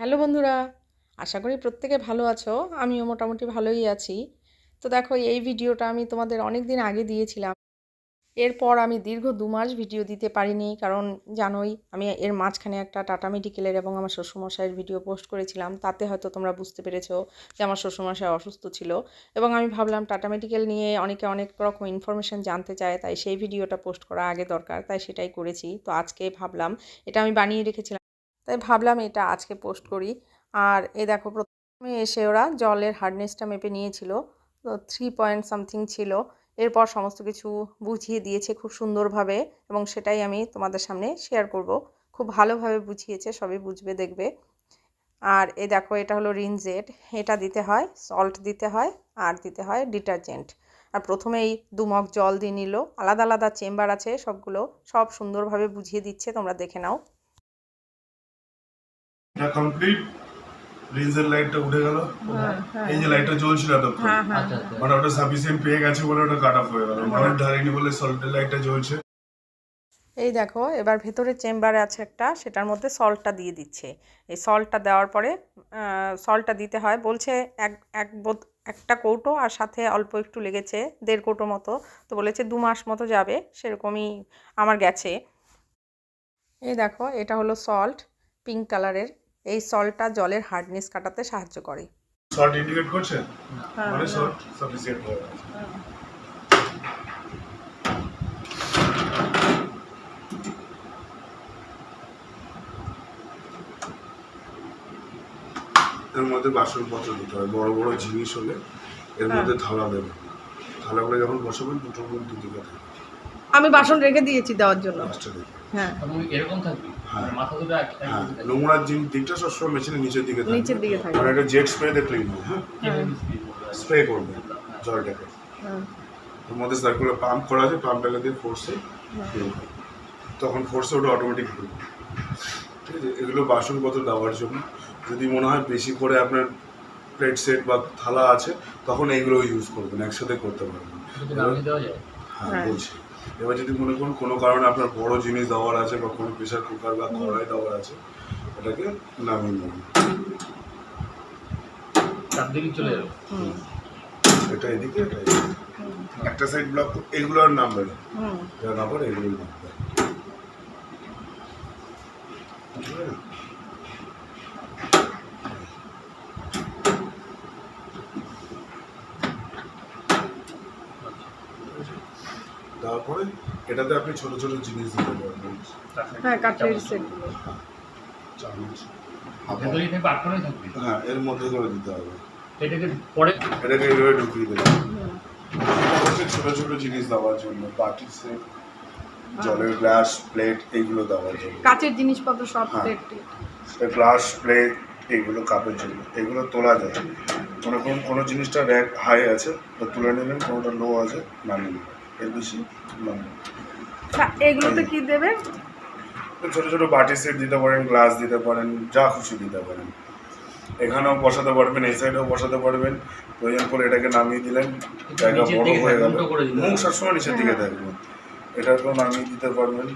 Hello বন্ধুরা, আশা করি প্রত্যেকে ভালো আছো, আমিও মোটামুটি ভালোই আছি। তো দেখো, এই ভিডিওটা আমি তোমাদের অনেক দিন আগে দিয়েছিলাম। এরপর আমি দীর্ঘ দু মাস ভিডিও দিতে পারিনি, কারণ জানোই আমি এর মাঝখানে একটা টাটা মেডিকেলের এবং আমার শ্বশুরমশাইয়ের ভিডিও পোস্ট করেছিলাম। তাতে হয়তো তোমরা বুঝতে পেরেছ যে আমার শ্বশুরমশাই অসুস্থ ছিল এবং আমি ভাবলাম টাটা মেডিকেল নিয়ে অনেকে অনেক রকম ইনফরমেশন জানতে চায়, তাই সেই ভিডিওটা পোস্ট করা আগে দরকার, তাই সেটাই করেছি। তো আজকে ভাবলাম এটা আমি বানিয়ে রেখেছিলাম। তাই ভাবলাম এটা আজকে পোস্ট করি। আর এ দেখো, প্রথমে এসে ওরা জলের হার্ডনেসটা মেপে নিয়েছিল, তো থ্রি পয়েন্ট সামথিং ছিল। এরপর সমস্ত কিছু বুঝিয়ে দিয়েছে খুব সুন্দরভাবে এবং সেটাই আমি তোমাদের সামনে শেয়ার করব। খুব ভালোভাবে বুঝিয়েছে, সবই বুঝবে, দেখবে। আর এ দেখো, এটা হলো রিনজেট এটা দিতে হয় সল্ট দিতে হয়, আর দিতে হয় ডিটারজেন্ট আর প্রথমেই দুমগ জল দিয়ে নিল। আলাদা আলাদা চেম্বার আছে, সবগুলো সব সুন্দরভাবে বুঝিয়ে দিচ্ছে, তোমরা দেখে নাও। এটা কমপ্লিট রিজের লাইটটা উঠে গেল। এই যে লাইটটা জ্বলছিল এতক্ষণ। আচ্ছা আচ্ছা মানে ওটা সাফিসিয়েন্ট পেয়ে গেছে বলে ওটা কাট অফ হয়ে গেল। মানে ধারেনি বলে সল্টের লাইটটা জ্বলছে। এই দেখো এবার ভেতরে চেম্বারে আছে একটা সেটার মধ্যে সল্টটা দিয়ে দিচ্ছে। এই সল্টটা দেওয়ার পরে সল্টটা দিতে হয়। বলছে এক এক বোত একটা কৌটো আর সাথে অল্প একটু লেগেছে দেড় কৌটো মতো। তো বলেছে দু মাস মতো যাবে সেরকমই আমার গেছে। এই দেখো এটা হলো সল্ট পিঙ্ক কালারের এই সল্টটা জলের হার্ডনেস কাটাতে সাহায্য করে। শর্ট ইন্ডিকেট করছে হ্যাঁ, মানে শর্ট সাফিসিয়েন্ট হয়ে গেছে। এর মধ্যে বাসন বাসনপত্র দিতে হয় বড় বড় জিনিস হলে এর হ্যাঁ। মধ্যে থালা দেবে থালাগুলো যখন বসাবেন দুটো করে দুদিকে থাকে আমি বাসন রেখে দিয়েছি দেওয়ার জন্য। হ্যাঁ। এরকম থাকবে? হ্যাঁ। মানে হ্যাঁ। দিকটা সবসময় মেশিনের নিচের দিকে থাকবে নিচের দিকে থাকবে। মানে একটা জেট স্প্রে দিয়ে ক্লিন। স্প্রে করবে? জলটাকে। হ্যাঁ। ওর মধ্যে সার্কুলার পাম্প করা আছে পাম্পটাকে দিয়ে ফোর্সে তখন ফোর্সে ওটা অটোমেটিক খুলবে ঠিক আছে? এগুলো বাসনপত্র দেওয়ার জন্য। যদি মনে হয় বেশি করে আপনার প্লেট সেট বা থালা আছে তখন এইগুলো ইউজ করবেন একসাথে করতে পারবেন। হ্যাঁ হ্যাঁ। বলছি। এবার যদি মনে করুন কোনো কারণে আপনার বড় জিনিস দেওয়ার আছে বা কোনো প্রেশার কুকার বা কড়াই দেওয়ার আছে এটাকে নামিয়ে নেবেন। চার দিকে চলে যাবে। হুম। এটা এদিকে এটা এদিকে। একটা সাইড ব্লক এগুলো আর নামবে না। হুম। যা না পারে এগুলোই নামবে। ঠিক আছে? তারপরে এটাতে আপনি ছোট ছোট জিনিস দিতে পারবেন হ্যাঁ চামচ আটকানোই থাকবে হ্যাঁ। এর মধ্যে করে দিতে হবে। এটাকে পরে এটাকে এইভাবে ঢুকিয়ে দিলাম ছোট ছোট জিনিস দেওয়ার জন্য বাটি সেট জলের গ্লাস প্লেট এইগুলো দেওয়ার জন্য। কাচের জিনিসপত্র সব হ্যাঁ। প্লেট গ্লাস প্লেট এইগুলো কাপের জন্য। এগুলো তোলা যায়। মনে করুন কোনো জিনিসটা র্যাক হাই আছে তো তুলে নিলেন কোনোটা লো আছে নামিয়ে নেবেন। এর বেশি নামিয়ে এগুলোতে কি দেবে? ছোটো ছোটো বাটি সেট দিতে পারেন গ্লাস দিতে পারেন যা খুশি দিতে পারেন। এখানেও বসাতে পারবেন এই সাইডেও বসাতে পারবেন। প্রয়োজন করে এটাকে নামিয়ে দিলেন জায়গা বড় হয়ে গেল। মুখ সবসময় নিচের দিকে থাকবে। এটাকেও নামিয়ে দিতে পারবেন।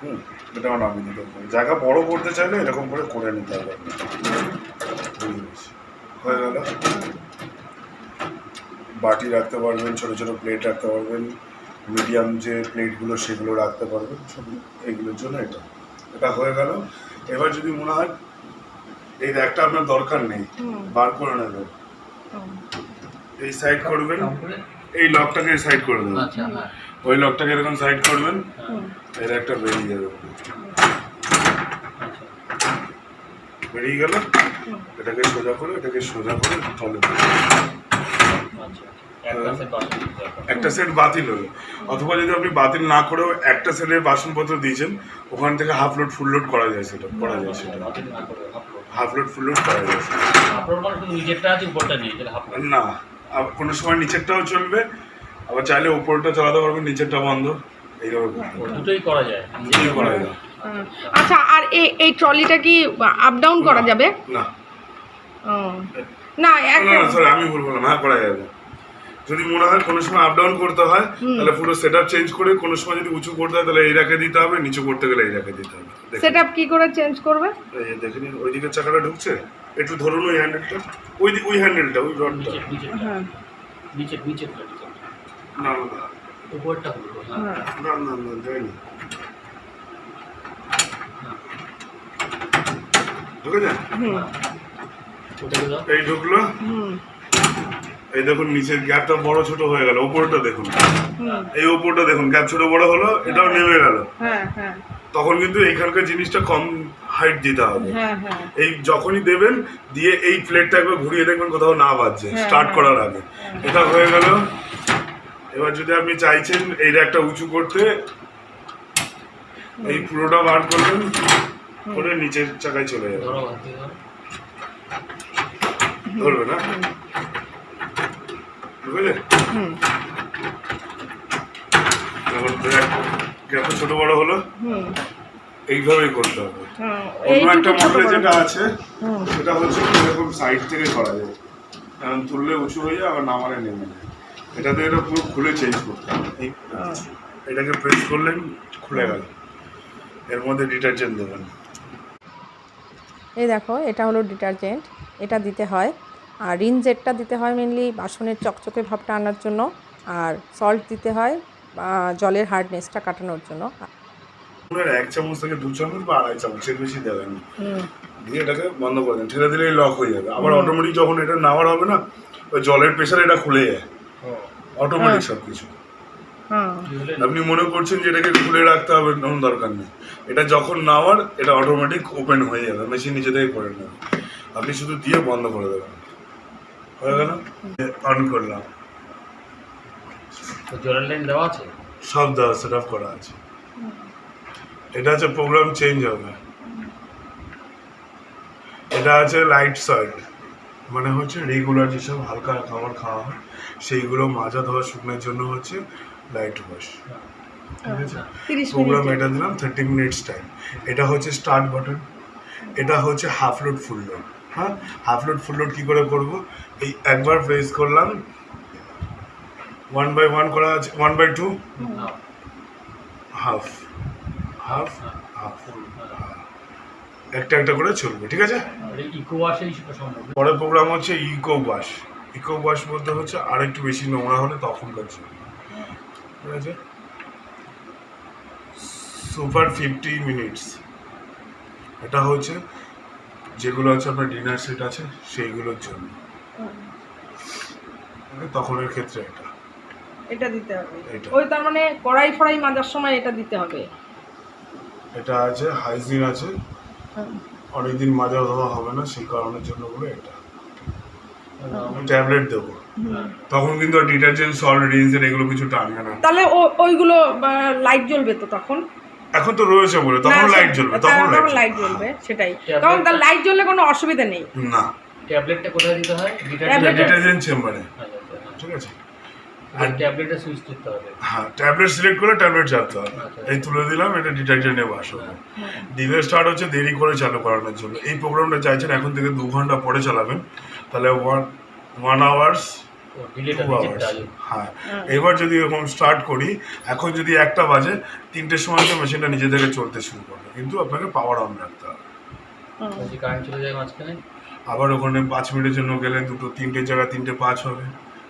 হুম এটাও নামিয়ে দিতে পারবেন। জায়গা বড় করতে চাইলে এরকম করে করে নিতে হবে হয়ে গেল। বাটি রাখতে পারবেন ছোটো ছোটো প্লেট রাখতে পারবেন মিডিয়াম যে প্লেটগুলো সেগুলো রাখতে পারবেন সব এগুলোর জন্য এটা। এটা হয়ে গেল। এবার যদি মনে হয় এই র্যাকটা আপনার দরকার নেই বার করে নেবেন। এই সাইড করবেন এই লকটাকে সাইড করে দেবেন। আচ্ছা হ্যাঁ। ওই লকটাকে এরকম সাইড করবেন। এর একটা বেরিয়ে যাবে। আচ্ছা। বেরিয়ে গেল। এটাকে সোজা করে এটাকে সোজা করে তলে একটা সেট। বাতিল হলো অথবা যদি আপনি বাতিল না করেও একটা সেটের বাসনপত্র দিয়েছেন ওখান থেকে হাফ লোড ফুল লোড করা যায় সেটা করা যায় সেটা। হাফ লোড ফুল লোড করা যায়। না কোনো সময় নিচেরটাও চলবে আবার চাইলে উপরটা চালাতে পারবেন নিচেরটা বন্ধ এইভাবে। দুটোই করা যায় দুটোই করা যায় আচ্ছা আর এই এই ট্রলিটা কি আপ ডাউন করা যাবে না। না না না সরি আমি ভুল বললাম হ্যাঁ করা যাবে। যদি মনে হয় কোনো সময় আপ ডাউন করতে হয় তাহলে পুরো সেট আপ চেঞ্জ করে কোনো সময় যদি উঁচু করতে হয় তাহলে এই রাখে দিতে হবে নিচু করতে গেলে এই রাখে দিতে হবে। সেট কি করে চেঞ্জ করবে? এই দেখে নিন ওই দিকের চাকাটা ঢুকছে? একটু ধরুন ওই হ্যান্ডেলটা ওই ওই হ্যান্ডেলটা ওই রডটা নিচে নিচে হ্যাঁ। নিচে নিচে না না না। উপরটা হলো হ্যাঁ। হ্যাঁ। না না না যায়নি ঢুকে যায়? এই ঢুকলো? এই দেখুন নিচের গ্যাপটা বড় ছোট হয়ে গেল ওপরটা দেখুন। এই ওপরটা দেখুন গ্যাপ ছোট বড় হলো এটাও নেমে গেল। হ্যাঁ হ্যাঁ। তখন কিন্তু এইখানকার জিনিসটা কম হাইট দিতে হবে। হ্যাঁ হ্যাঁ। এই যখনই দেবেন দিয়ে এই প্লেটটা একবার ঘুরিয়ে দেখবেন কোথাও না বাজছে হ্যাঁ, স্টার্ট হ্যাঁ। করার আগে। এটা হয়ে গেল। এবার যদি আপনি চাইছেন এইটা একটা উঁচু করতে এই পুরোটা বার করবেন করে নিচের চাকায় চলে যাবে ধরবে না? বুঝলে এখন গ্যাপ ছোট বড় হলো এইভাবেই করতে হবে। হ্যাঁ অন্য একটা মডেলে যেটা আছে হুম। সেটা হচ্ছে এরকম সাইড থেকে করা যায়। কারণ তুললে উঁচু হয়ে যায় আবার নামালে নেমে যায়। এটাতে এটা পুরো খুলে চেঞ্জ করতে হবে। এটাকে প্রেস করলেন খুলে গেল। এর মধ্যে ডিটারজেন্ট দেবেন। এই দেখো এটা হলো ডিটারজেন্ট এটা দিতে হয়। আর রিন জেটটা দিতে হয় মেনলি বাসনের চকচকে ভাবটা আনার জন্য। আর সল্ট দিতে হয় জলের হার্ডনেসটা কাটানোর জন্য। এক চামচ থেকে দু চামচ বা আড়াই চামচের বেশি দেবেন। না। দিয়ে এটাকে বন্ধ করে দেন। ঠেলে দিলেই লক হয়ে যাবে। আবার অটোমেটিক যখন এটা নামার হবে না ওই জলের প্রেশারে এটা খুলে যায়। অটোমেটিক সব কিছু হ্যাঁ। আপনি মনে করছেন যে এটাকে খুলে রাখতে হবে তেমন দরকার নেই। এটা যখন নামার এটা অটোমেটিক ওপেন হয়ে যাবে। মেশিন নিজে থেকে করে নেবে। আপনি শুধু দিয়ে বন্ধ করে দেবেন। হয়ে গেল? অন করলাম। জলের লাইন দেওয়া আছে? সব দেওয়া সেট আপ করা আছে। এটা হচ্ছে প্রোগ্রাম চেঞ্জ হবে। এটা আছে লাইট সাইড মানে হচ্ছে রেগুলার যেসব হালকা খাবার খাওয়া হয় সেইগুলো মাজা ধোয়া শুকনোর জন্য হচ্ছে লাইট ওয়াশ ঠিক আছে? প্রোগ্রাম এটা দিলাম থার্টি মিনিটস টাইম এটা হচ্ছে স্টার্ট বাটন এটা হচ্ছে হাফ লোড ফুল লোড হ্যাঁ হাফ লোড ফুল লোড কী করে করব? এই একবার প্রেস করলাম। ওয়ান বাই ওয়ান করা আছে one by two half half half একটা একটা করে চলবে ঠিক আছে? পরের প্রোগ্রাম হচ্ছে ইকো ওয়াশ ইকো ওয়াশ বলতে হচ্ছে আরেকটু বেশি নোংরা হলে তখনকার চলবে ঠিক আছে? সুপার ফিফটি মিনিটস এটা হচ্ছে যেগুলো আছে আপনার ডিনার সেট আছে সেইগুলোর জন্য। তখনের ক্ষেত্রে এটা। এটা দিতে হবে। ওই তার মানে কড়াই ফড়াই মাজার সময় এটা দিতে হবে। এটা আছে হাইজিন আছে। অনেকদিন মাজা ধোয়া হবে না সেই কারণের জন্য বলে এটা। ট্যাবলেট দেবো। তখন কিন্তু ডিটারজেন্ট সল্ট রিন্সের এগুলো কিছু টানবে না। তাহলে ওইগুলো লাইট জ্বলবে তো তখন? এখন তো রয়েছে বলে তখন লাইট জ্বলবে তখন লাইট জ্বলবে। সেটাই। তখন তার লাইট জ্বললে কোনো অসুবিধা নেই। না। ট্যাবলেটটা কোথায় দিতে হয়? ডিটারজেন্ট চেম্বারে হ্যাঁ, ঠিক আছে? আর ট্যাবলেটে সুইচ দিতে হবে। হ্যাঁ ট্যাবলেট সিলেক্ট করে ট্যাবলেট চাপতে হবে। আচ্ছা। এই তুলে দিলাম এটা ডিটারজেন্টে ডিলে স্টার্ট হচ্ছে দেরি করে চালু করানোর জন্য। এই প্রোগ্রামটা চাইছেন এখন থেকে দু ঘণ্টা পরে চালাবেন। তাহলে ওয়ান ওয়ান আওয়ার্স হ্যাঁ। এবার যদি এরকম স্টার্ট করি এখন যদি একটা বাজে তিনটের সময় তো মেশিনটা নিজে থেকে চলতে শুরু করবে। কিন্তু আপনাকে পাওয়ার অন রাখতে হবে। আবার ওখানে পাঁচ মিনিটের জন্য গেলে দুটো তিনটের জায়গায় তিনটে পাঁচ হবে।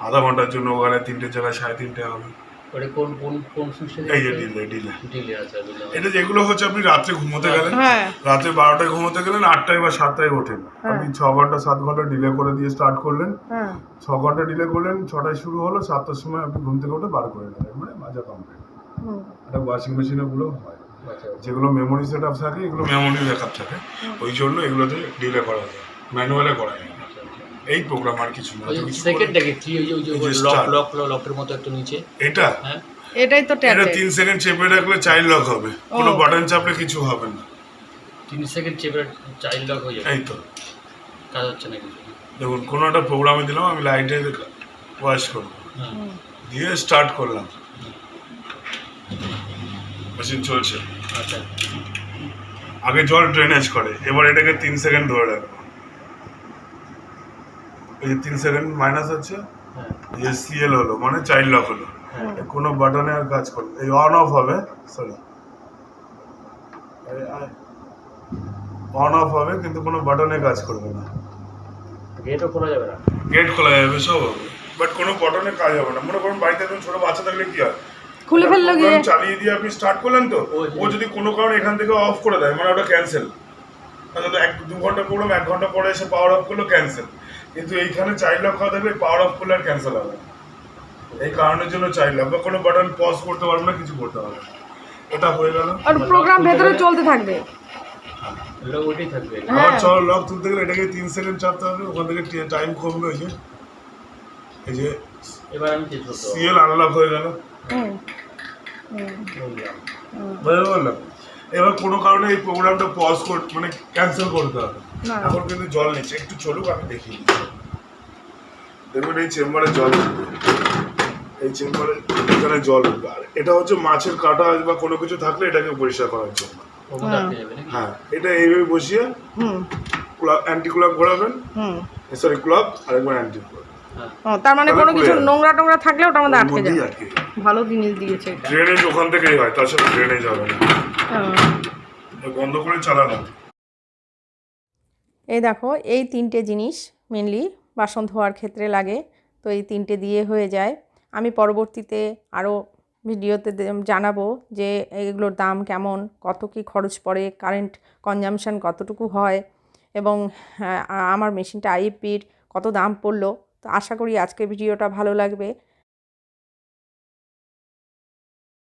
আধা ঘণ্টার জন্য ওখানে তিনটে জায়গায় সাড়ে তিনটে হবে। ওটা কোন কোন কোন সুইচে এই যে ডিলে ডিলে? ডিলে। আছে বুঝলাম এটা যেগুলো হচ্ছে আপনি রাত্রে ঘুমোতে গেলেন হ্যাঁ। রাতে বারোটায় ঘুমোতে গেলেন আটটায় বা সাতটায় ওঠেন। আপনি ছ ঘণ্টা সাত ঘণ্টা ডিলে করে দিয়ে স্টার্ট করলেন। হ্যাঁ। ছ ঘণ্টা ডিলে করলেন ছটায় শুরু হলো সাতটার সময় আপনি ঘুম থেকে উঠে বার করে মানে মাজা কমপ্লিট হুম। এটা ওয়াশিং মেশিনে গুলো হয়। আচ্ছা যেগুলো মেমোরি সেট আপ থাকে এগুলো মেমোরি ব্যাকআপ থাকে। ওই জন্য এগুলোতে ডিলে করা যায় ম্যানুয়ালে করা যায়। আচ্ছা আচ্ছা এই প্রোগ্রাম আর কিছু না ওই তো সেকেন্ড দেখে কি ওই যে ওই যে লক। লক লকের মতো একটু নিচে। এটা? হ্যাঁ। এটাই তো এটা ট্যাবলেট তিন সেকেন্ড চেপে রাখলে চাইল্ড লক হবে। কোনো বাটন চাপলে কিছু হবে না। তিন সেকেন্ড চেপে চাইল্ড লক হয়ে যাবে। এই তো। কাজ হচ্ছে না কিছু। দেখুন কোনো একটা প্রোগ্রামে দিলাম আমি লাইটে ওয়াশ করব। হ্যাঁ। দিয়ে স্টার্ট করলাম। মেশিন চলছে। আচ্ছা। আগে জল ড্রেনেজ করে এবার এটাকে তিন সেকেন্ড ধরে রাখব এই তিন সেকেন্ড মাইনাস হচ্ছে হ্যাঁ। যে সিএল হলো মানে চাইল্ড লক হলো। হ্যাঁ। কোনো বাটনে আর কাজ করবে এই অন অফ হবে সরি অন অফ হবে কিন্তু কোনো বাটনে কাজ করবে না। গেটও খোলা যাবে না। গেট খোলা যাবে সব হবে। বাট কোনো বাটনে কাজ হবে না। মনে করুন বাড়িতে একজন ছোট বাচ্চা থাকলে কি হয়? খুলে ফেলল গিয়ে। চালিয়ে দিয়ে আপনি স্টার্ট করলেন তো? ও, যদি কোনো কারণে এখান থেকে অফ করে দেয় মানে ওটা ক্যান্সেল এক দু ঘণ্টা করলাম এক ঘণ্টা পরে এসে পাওয়ার অফ করল ক্যান্সেল কিন্তু এইখানে চাইল্ড লক খাওয়া থাকলে পাওয়ার অফ করলে আর ক্যান্সেল হবে। এই কারণের জন্য চাইল্ড লক বা কোনো বাটন পজ করতে পারবে না কিছু করতে পারবে না। এটা হয়ে গেল। আর প্রোগ্রাম ভেতরে চলতে থাকবে। হ্যাঁ। আবার চলো লক তুলতে গেলে এটাকে তিন সেকেন্ড চাপতে হবে ওখান থেকে টাইম কমবে ওই যে। এই যে এবার আমি চেঞ্জ করতে পারব সিএল আনলক হয়ে গেল। বুঝতে পারলাম? এবার কোনো কারণে এই প্রোগ্রামটা পজ কর মানে ক্যান্সেল করতে হবে। এখন কিন্তু জল নিচ্ছে একটু চলুক আমি দেখিয়ে দিচ্ছি। দেখবেন এই চেম্বারে জল এই চেম্বারে এখানে জল আর এটা হচ্ছে মাছের কাটা বা কোনো কিছু থাকলে এটাকে পরিষ্কার করার জন্য। নাকি? হ্যাঁ এটা এইভাবে বসিয়ে অ্যান্টি ক্লক ঘোরাবেন। হুম। সরি ক্লক আরেকবার অ্যান্টি ক্লক হ্যাঁ। তার মানে কোনো কিছু নোংরা টোংরা থাকলে ওটা আমাদের আটকে আটকে ভালো জিনিস দিয়েছে ড্রেনেজ ওখান থেকেই হয় তাছাড়া ড্রেনেজ হবে না। হ্যাঁ। বন্ধ করে চালানো। এই দেখো এই তিনটে জিনিস মেনলি বাসন ধোয়ার ক্ষেত্রে লাগে তো এই তিনটে দিয়ে হয়ে যায়। আমি পরবর্তীতে আরও ভিডিওতে জানাব যে এগুলোর দাম কেমন কত কি খরচ পড়ে কারেন্ট কনজামশান কতটুকু হয় এবং হ্যাঁ, আমার মেশিনটা আইপির কত দাম পড়ল। তো আশা করি আজকের ভিডিওটা ভালো লাগবে।